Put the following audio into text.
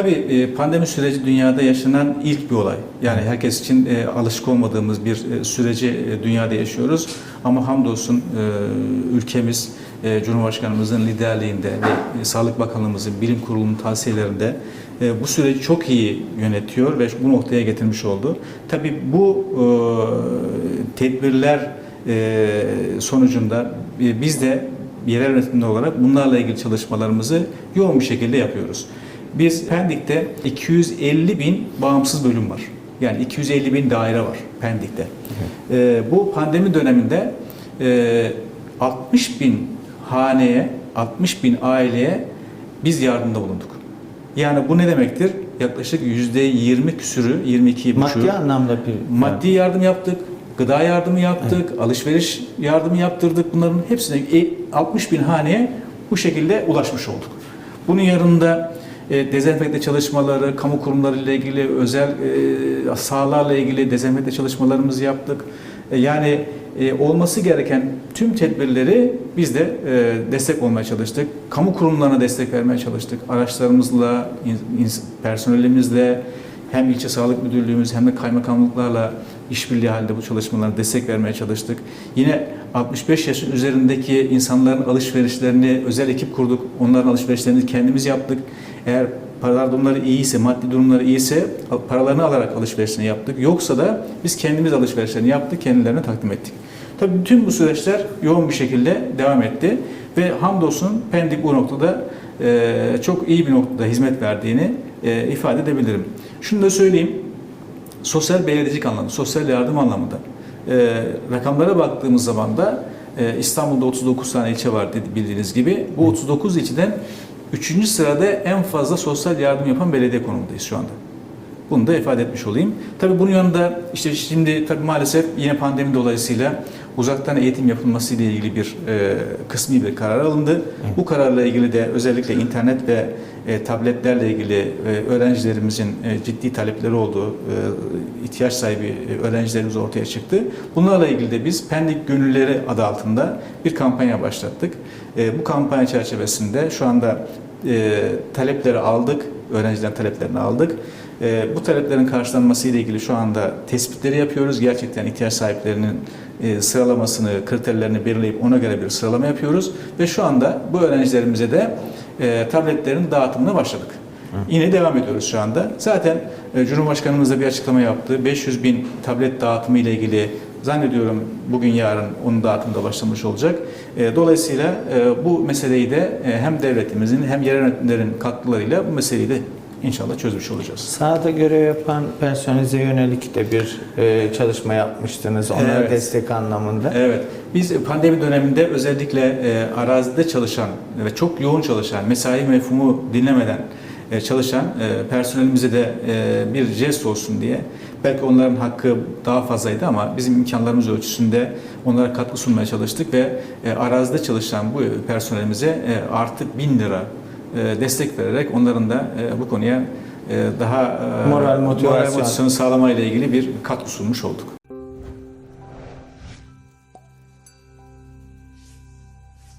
Tabii e, pandemi süreci dünyada yaşanan ilk bir olay. Yani herkes için e, alışık olmadığımız bir e, süreci dünyada yaşıyoruz. Ama hamdolsun ülkemiz Cumhurbaşkanımızın liderliğinde ve Sağlık Bakanlığımızın bilim kurulunun tavsiyelerinde bu süreci çok iyi yönetiyor ve bu noktaya getirmiş oldu. Tabii bu tedbirler sonucunda biz de yerel yönetimler olarak bunlarla ilgili çalışmalarımızı yoğun bir şekilde yapıyoruz. Biz Pendik'te 250 bin bağımsız bölüm var. Yani 250 bin daire var Pendik'te. E, bu pandemi döneminde e, 60 bin haneye, 60 bin aileye biz yardımda bulunduk. Yani bu ne demektir? Yaklaşık %20 küsürü, 22 Maddi anlamda bir Maddi yardım yaptık, gıda yardımı yaptık, alışveriş yardımı yaptırdık. Bunların hepsine e, 60 bin haneye bu şekilde ulaşmış olduk. Bunun yanında e, dezenfekte çalışmaları, kamu kurumları ile ilgili, özel e, sahalarla ilgili dezenfekte çalışmalarımızı yaptık. E, yani e, olması gereken tüm tedbirleri biz de e, destek olmaya çalıştık. Kamu kurumlarına destek vermeye çalıştık. Araçlarımızla, in- in- personelimizle, hem ilçe sağlık müdürlüğümüz hem de kaymakamlıklarla işbirliği halinde bu çalışmalara destek vermeye çalıştık. Yine 65 yaşın üzerindeki insanların alışverişlerini özel ekip kurduk. Onların alışverişlerini kendimiz yaptık. Eğer paralar durumları iyiyse, maddi durumları iyiyse paralarını alarak alışverişini yaptık. Yoksa da biz kendimiz alışverişlerini yaptık, kendilerine takdim ettik. Tabii bütün bu süreçler yoğun bir şekilde devam etti ve hamdolsun Pendik bu noktada e, çok iyi bir noktada hizmet verdiğini e, ifade edebilirim. Şunu da söyleyeyim, sosyal belediyecilik anlamında, sosyal yardım anlamında e, rakamlara baktığımız zaman da e, İstanbul'da 39 tane ilçe var bildiğiniz gibi. Bu 39 ilçeden 3. sırada en fazla sosyal yardım yapan belediye konumundayız şu anda. Bunu da ifade etmiş olayım. Tabii bunun yanında işte şimdi tabii maalesef yine pandemi dolayısıyla uzaktan eğitim yapılması ile ilgili bir e, kısmi bir karar alındı. Bu kararla ilgili de özellikle internet ve e, tabletlerle ilgili e, öğrencilerimizin e, ciddi talepleri olduğu, e, ihtiyaç sahibi e, öğrencilerimiz ortaya çıktı. Bunlarla ilgili de biz Pendik Gönülleri adı altında bir kampanya başlattık. E, bu kampanya çerçevesinde şu anda e, talepleri aldık, öğrencilerin taleplerini aldık. E, bu taleplerin karşılanması ile ilgili şu anda tespitleri yapıyoruz. Gerçekten ihtiyaç sahiplerinin e, sıralamasını, kriterlerini belirleyip ona göre bir sıralama yapıyoruz. Ve şu anda bu öğrencilerimize de e, tabletlerin dağıtımına başladık. Yine devam ediyoruz şu anda. Zaten e, Cumhurbaşkanımız da bir açıklama yaptı. 500 bin tablet dağıtımı ile ilgili zannediyorum bugün yarın onun dağıtımı da başlamış olacak. E, Dolayısıyla e, bu meseleyi de e, hem devletimizin hem yerel yönetimlerin katkılarıyla bu meseleyi de inşallah çözmüş olacağız. Sahada görev yapan personelize yönelik de bir e, çalışma yapmıştınız. Onlara Evet. destek anlamında. Evet. Biz pandemi döneminde özellikle e, arazide çalışan ve çok yoğun çalışan, mesai mefhumu dinlemeden e, çalışan e, personelimize de e, bir jest olsun diye belki onların hakkı daha fazlaydı ama bizim imkanlarımız ölçüsünde onlara katkı sunmaya çalıştık ve e, arazide çalışan bu personelimize e, artık 1000 lira e, destek vererek onların da e, bu konuya e, daha e, moral motivasyonu sağlamayla ilgili bir katkı sunmuş olduk.